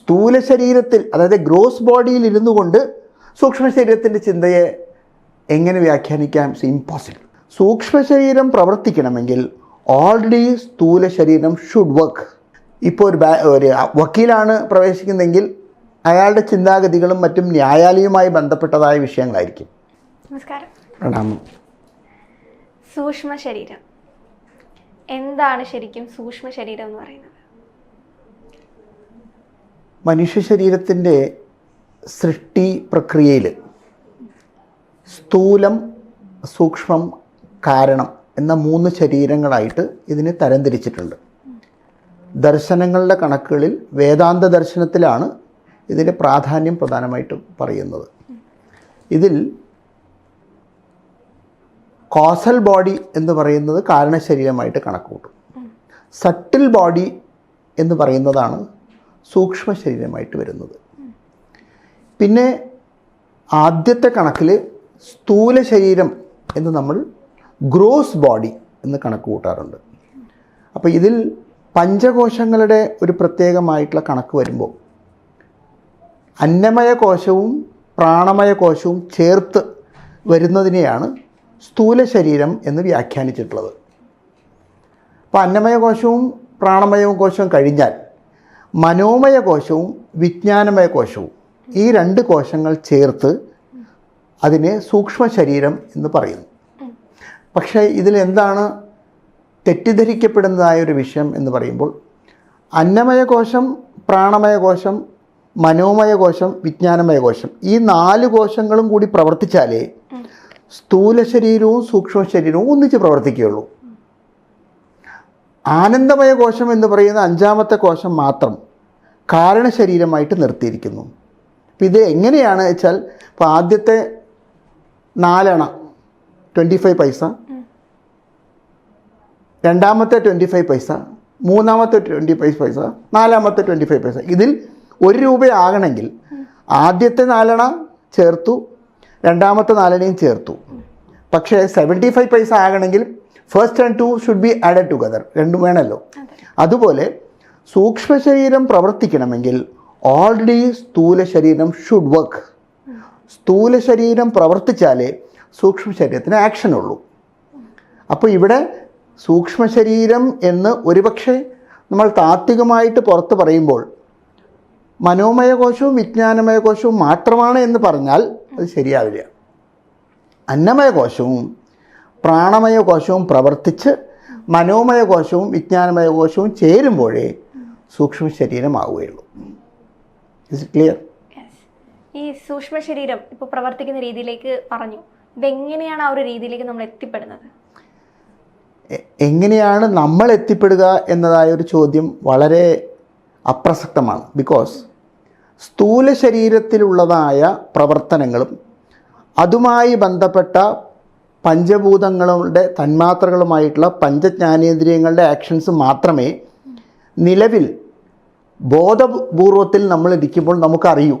സ്ഥൂല ശരീരത്തിൽ അതായത് ഗ്രോസ് ബോഡിയിൽ ഇരുന്നു കൊണ്ട് സൂക്ഷ്മ ശരീരത്തിന്റെ ചിന്തയെ എങ്ങനെ വ്യാഖ്യാനിക്കാം? ഇറ്റ്സ് ഇമ്പോസിബിൾ സൂക്ഷ്മ ശരീരം പ്രവർത്തിക്കണമെങ്കിൽ ഓൾറെഡി സ്ഥൂല ശരീരം ഷുഡ് വർക്ക് ഇപ്പോൾ ഒരു ഒരു വക്കീലാണ് പ്രവേശിക്കുന്നതെങ്കിൽ അയാളുടെ ചിന്താഗതികളും മറ്റും ന്യായാലയവുമായി ബന്ധപ്പെട്ടതായ വിഷയങ്ങളായിരിക്കും. നമസ്കാരം. പ്രണാമം. സൂക്ഷ്മ ശരീരം. എന്താണ് ശരിക്കും സൂക്ഷ്മ ശരീരം എന്ന് പറയുന്നത്? മനുഷ്യ ശരീരത്തിന്റെ സൃഷ്ടി പ്രക്രിയയിൽ സ്ഥൂലം സൂക്ഷ്മം കാരണം എന്ന മൂന്ന് ശരീരങ്ങളായിട്ട് ഇതിനെ തരംതിരിച്ചിട്ടുണ്ട്. ദർശനങ്ങളുടെ കണക്കുകളിൽ വേദാന്ത ദർശനത്തിലാണ് ഇതിന്റെ പ്രാധാന്യം പ്രധാനമായിട്ടും പറയുന്നത്. ഇതിൽ കോസൽ ബോഡി എന്ന് പറയുന്നത് കാരണശരീരമായിട്ട് കണക്കുകൂട്ടും. സട്ടിൽ ബോഡി എന്ന് പറയുന്നതാണ് സൂക്ഷ്മ ശരീരമായിട്ട് വരുന്നത്. പിന്നെ ആദ്യത്തെ കണക്കിൽ സ്ഥൂല ശരീരം എന്ന് നമ്മൾ ഗ്രോസ് ബോഡി എന്ന് കണക്ക് കൂട്ടാറുണ്ട്. അപ്പോൾ ഇതിൽ പഞ്ചകോശങ്ങളുടെ ഒരു പ്രത്യേകമായിട്ടുള്ള കണക്ക് വരുമ്പോൾ അന്നമയ കോശവും പ്രാണമയ കോശവും ചേർത്ത് വരുന്നതിനെയാണ് സ്ഥൂല ശരീരം എന്ന് വ്യാഖ്യാനിച്ചിട്ടുള്ളത്. അപ്പോൾ അന്നമയ കോശവും പ്രാണമയവും കോശവും കഴിഞ്ഞാൽ മനോമയ കോശവും വിജ്ഞാനമയ കോശവും ഈ രണ്ട് കോശങ്ങൾ ചേർത്ത് അതിനെ സൂക്ഷ്മ ശരീരം എന്ന് പറയുന്നു. പക്ഷേ ഇതിലെന്താണ് തെറ്റിദ്ധരിക്കപ്പെടുന്നതായ ഒരു വിഷയം എന്ന് പറയുമ്പോൾ അന്നമയ കോശം പ്രാണമയ കോശം മനോമയ കോശം വിജ്ഞാനമയ കോശം ഈ നാല് കോശങ്ങളും കൂടി പ്രവർത്തിച്ചാലേ സ്ഥൂല ശരീരവും സൂക്ഷ്മ ശരീരവും ഒന്നിച്ച് പ്രവർത്തിക്കുകയുള്ളൂ. ആനന്ദമയ കോശം എന്ന് പറയുന്ന അഞ്ചാമത്തെ കോശം മാത്രം കാരണശരീരമായിട്ട് നിർത്തിയിരിക്കുന്നു. അപ്പം ഇത് എങ്ങനെയാണ് വെച്ചാൽ ഇപ്പോൾ ആദ്യത്തെ നാലണ ട്വന്റി ഫൈവ് പൈസ രണ്ടാമത്തെ ട്വന്റി ഫൈവ് പൈസ മൂന്നാമത്തെ ട്വന്റി ഫൈവ് പൈസ നാലാമത്തെ ട്വന്റി ഫൈവ് പൈസ. ഇതിൽ ഒരു രൂപയാകണമെങ്കിൽ ആദ്യത്തെ നാലണ ചേർത്തു രണ്ടാമത്തെ നാലണയും ചേർത്തു. പക്ഷേ സെവന്റി ഫൈവ് പൈസ ആകണമെങ്കിൽ first and two should be added together രണ്ടും വേണമല്ലോ. അതുപോലെ സൂക്ഷ്മ ശരീരം പ്രവർത്തിക്കണമെങ്കിൽ ഓൾറെഡി സ്ഥൂല ശരീരം ഷുഡ് വർക്ക് സ്ഥൂല ശരീരം പ്രവർത്തിച്ചാലേ സൂക്ഷ്മ ശരീരത്തിന് ആക്ഷൻ ഉള്ളൂ. അപ്പോൾ ഇവിടെ സൂക്ഷ്മ ശരീരം എന്ന് ഒരുപക്ഷെ നമ്മൾ താത്വികമായിട്ട് പുറത്ത് പറയുമ്പോൾ മനോമയ കോശവും വിജ്ഞാനമയ കോശവും മാത്രമാണ് എന്ന് പറഞ്ഞാൽ അത് ശരിയാവില്ല. അന്നമയ കോശവും പ്രാണമയ കോശവും പ്രവർത്തിച്ച് മനോമയ കോശവും വിജ്ഞാനമയ കോശവും ചേരുമ്പോഴേ സൂക്ഷ്മ ശരീരമാവുകയുള്ളൂ. Is clear. ഈ സൂക്ഷ്മ ശരീരം ഇപ്പോൾ പ്രവർത്തിക്കുന്ന രീതിയിലേക്ക് പറഞ്ഞു. എങ്ങനെയാണ് ആ ഒരു രീതിയിലേക്ക് നമ്മൾ എത്തിപ്പെടുന്നത്? എങ്ങനെയാണ് നമ്മൾ എത്തിപ്പെടുക എന്നതായ ഒരു ചോദ്യം വളരെ അപ്രസക്തമാണ്. ബിക്കോസ് സ്ഥൂല ശരീരത്തിലുള്ളതായ പ്രവർത്തനങ്ങളും അതുമായി ബന്ധപ്പെട്ട പഞ്ചഭൂതങ്ങളുടെ തന്മാത്രകളുമായിട്ടുള്ള പഞ്ചജ്ഞാനേന്ദ്രിയങ്ങളുടെ ആക്ഷൻസ് മാത്രമേ നിലവിൽ ബോധപൂർവത്തിൽ നമ്മൾ ഇരിക്കുമ്പോൾ നമുക്കറിയൂ.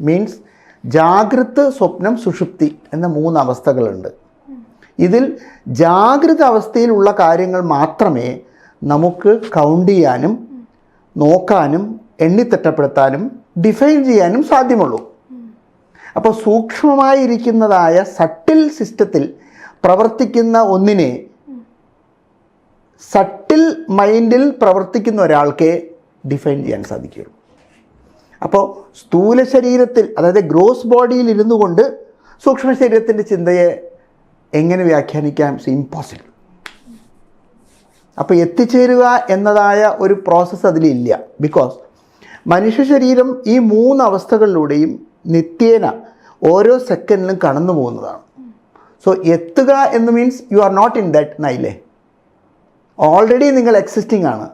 മീൻസ് ജാഗ്രത് സ്വപ്നം സുഷുപ്തി എന്ന മൂന്ന് അവസ്ഥകളുണ്ട്. ഇതിൽ ജാഗ്രത അവസ്ഥയിലുള്ള കാര്യങ്ങൾ മാത്രമേ നമുക്ക് കൗണ്ട് ചെയ്യാനും നോക്കാനും എണ്ണിത്തിട്ടപ്പെടുത്താനും ഡിഫൈൻ ചെയ്യാനും സാധ്യമുള്ളൂ. അപ്പോൾ സൂക്ഷ്മമായിരിക്കുന്നതായ സട്ടിൽ സിസ്റ്റത്തിൽ പ്രവർത്തിക്കുന്ന ഒന്നിനെ സട്ടിൽ മൈൻഡിൽ പ്രവർത്തിക്കുന്ന ഒരാൾക്കേ ഡിഫൈൻ ചെയ്യാൻ സാധിക്കുകയുള്ളൂ. അപ്പോൾ സ്ഥൂല ശരീരത്തിൽ അതായത് ഗ്രോസ് ബോഡിയിൽ ഇരുന്നു കൊണ്ട് സൂക്ഷ്മ ശരീരത്തിന്റെ ചിന്തയെ എങ്ങനെ വ്യാഖ്യാനിക്കാം? It's impossible. അപ്പോൾ എത്തിച്ചേരുക എന്നതായ ഒരു പ്രോസസ്സ് അതിലില്ല. ബിക്കോസ് മനുഷ്യ ശരീരം ഈ മൂന്ന് അവസ്ഥകളിലൂടെയും നിത്യേന ഓരോ സെക്കൻഡിലും കടന്നു പോകുന്നതാണ്. സോ എത്തുക എന്ന് means you are not in that നൈലേ already നിങ്ങൾ എക്സിസ്റ്റിംഗ് ആണ്.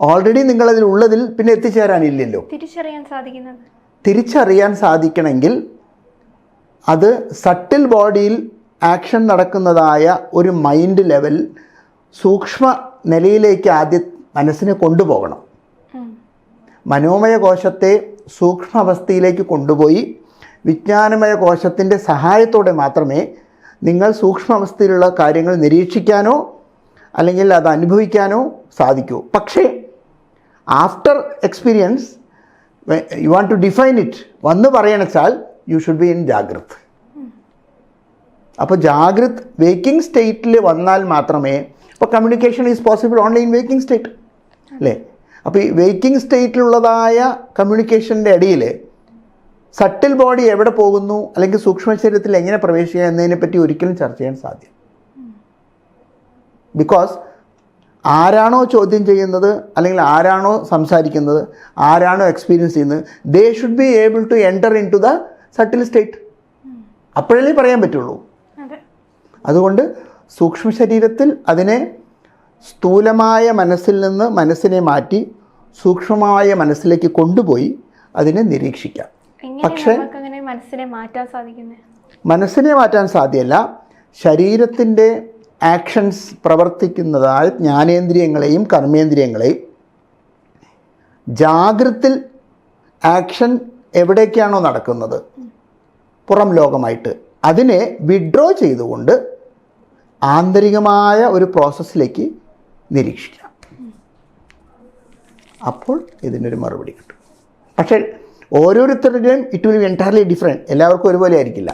ഓൾറെഡി നിങ്ങൾ അതിൽ ഉള്ളതിൽ പിന്നെ എത്തിച്ചേരാനില്ലല്ലോ. തിരിച്ചറിയാൻ സാധിക്കുന്നത്? തിരിച്ചറിയാൻ സാധിക്കണമെങ്കിൽ അത് സട്ടിൽ ബോഡിയിൽ ആക്ഷൻ നടക്കുന്നതായ ഒരു മൈൻഡ് ലെവൽ സൂക്ഷ്മ നിലയിലേക്ക് ആദ്യം മനസ്സിനെ കൊണ്ടുപോകണം. മനോമയ കോശത്തെ സൂക്ഷ്മ അവസ്ഥയിലേക്ക് കൊണ്ടുപോയി വിജ്ഞാനമയ കോശത്തിന്റെ സഹായത്തോടെ മാത്രമേ നിങ്ങൾ സൂക്ഷ്മ അവസ്ഥയിലുള്ള കാര്യങ്ങൾ നിരീക്ഷിക്കാനോ അല്ലെങ്കിൽ അത് അനുഭവിക്കാനോ സാധിക്കൂ. പക്ഷേ after experience you want to define it വന്ന് പറയണച്ചാൽ യു ഷുഡ് ബി ഇൻ ജാഗ്രത്. അപ്പോൾ ജാഗ്രത് വേക്കിംഗ് സ്റ്റേറ്റിൽ വന്നാൽ മാത്രമേ ഇപ്പോൾ communication is possible only in waking state അല്ലേ? അപ്പോൾ ഈ വേക്കിംഗ് സ്റ്റേറ്റിലുള്ളതായ കമ്മ്യൂണിക്കേഷന്റെ ഇടയിൽ സട്ടിൽ ബോഡി എവിടെ പോകുന്നു? അല്ലെങ്കിൽ സൂക്ഷ്മ ശരീരത്തിൽ എങ്ങനെ പ്രവേശിക്കുക എന്നതിനെ പറ്റി ഒരിക്കലും ചർച്ച ചെയ്യാൻ സാധ്യം ബിക്കോസ് ആരാണോ ചോദ്യം ചെയ്യുന്നത് അല്ലെങ്കിൽ ആരാണോ സംസാരിക്കുന്നത് ആരാണോ എക്സ്പീരിയൻസ് ചെയ്യുന്നത് they should be able to enter into the subtle state അപ്പോഴല്ലേ പറയാൻ പറ്റുള്ളൂ? അതുകൊണ്ട് സൂക്ഷ്മ ശരീരത്തിൽ അതിനെ സ്ഥൂലമായ മനസ്സിൽ നിന്ന് മനസ്സിനെ മാറ്റി സൂക്ഷ്മമായ മനസ്സിലേക്ക് കൊണ്ടുപോയി അതിനെ നിരീക്ഷിക്കാം. പക്ഷേ- മനസ്സിനെ മാറ്റാൻ സാധിക്കുന്നത് മനസ്സിനെ മാറ്റാൻ സാധ്യമല്ല ശരീരത്തിന്റെ ആക്ഷൻസ് പ്രവർത്തിക്കുന്നതായ ജ്ഞാനേന്ദ്രിയങ്ങളെയും കർമ്മേന്ദ്രിയങ്ങളെയും ജാഗ്രത്തിൽ ആക്ഷൻ എവിടേക്കാണോ നടക്കുന്നത്? പുറം ലോകമായിട്ട്. അതിനെ വിഡ്രോ ചെയ്തുകൊണ്ട് ആന്തരികമായ ഒരു പ്രോസസ്സിലേക്ക് നിരീക്ഷിക്കാം. അപ്പോൾ ഇതിനൊരു മറുപടി കിട്ടും. പക്ഷേ ഓരോരുത്തരുടെയും ഇറ്റ് വിൽ എന്റയർലി ഡിഫറെന്റ് എല്ലാവർക്കും ഒരുപോലെ ആയിരിക്കില്ല.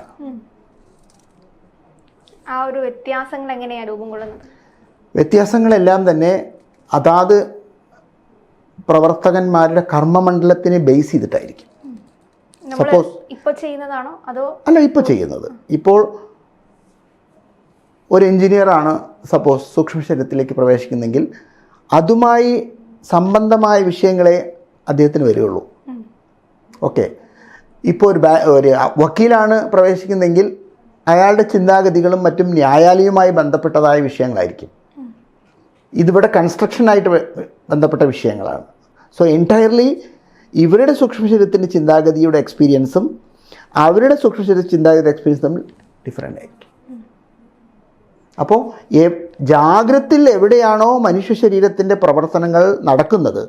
ആ ഒരു വ്യത്യാസങ്ങൾ എങ്ങനെയാണ് രൂപം കൊള്ളുന്നത്? വ്യത്യാസങ്ങളെല്ലാം തന്നെ അതാത് പ്രവർത്തകന്മാരുടെ കർമ്മമണ്ഡലത്തിനെ ബേസ് ചെയ്തിട്ടായിരിക്കും. സപ്പോസ് ഇപ്പോൾ ചെയ്യുന്നതാണോ? അതോ അല്ല ഇപ്പോൾ ചെയ്യുന്നത്. ഇപ്പോൾ ഒരു എഞ്ചിനീയറാണ് സപ്പോസ് സൂക്ഷ്മ ശരീരത്തിലേക്ക് പ്രവേശിക്കുന്നെങ്കിൽ അതുമായി സംബന്ധമായ വിഷയങ്ങളെ അദ്ദേഹത്തിന് വരികയുള്ളൂ. ഓക്കെ ഇപ്പോൾ ഒരു ഒരു വക്കീലാണ് പ്രവേശിക്കുന്നതെങ്കിൽ അയാളുടെ ചിന്താഗതികളും മറ്റും ന്യായാലയവുമായി ബന്ധപ്പെട്ടതായ വിഷയങ്ങളായിരിക്കും. ഇതിവിടെ കൺസ്ട്രക്ഷനായിട്ട് ബന്ധപ്പെട്ട വിഷയങ്ങളാണ്. സോ എന്റയർലി ഇവരുടെ സൂക്ഷ്മശരീരത്തിന്റെ ചിന്താഗതിയുടെ എക്സ്പീരിയൻസും അവരുടെ സൂക്ഷ്മശരീര ചിന്താഗതിയുടെ എക്സ്പീരിയൻസ് തമ്മിൽ ഡിഫറെന്റ് ആയിരിക്കും. അപ്പോൾ ജാഗ്രത്തിൽ എവിടെയാണോ മനുഷ്യ ശരീരത്തിന്റെ പ്രവർത്തനങ്ങൾ നടക്കുന്നത്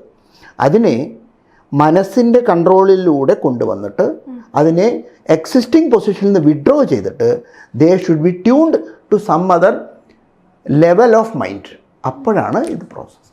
അതിനെ മനസ്സിന്റെ കൺട്രോളിലൂടെ കൊണ്ടുവന്നിട്ട് അതിനെ എക്സിസ്റ്റിംഗ് പൊസിഷനിൽ നിന്ന് വിഡ്രോ ചെയ്തിട്ട് they should be tuned to some other level of mind അപ്പോഴാണ് ഇത് പ്രോസസ്സ്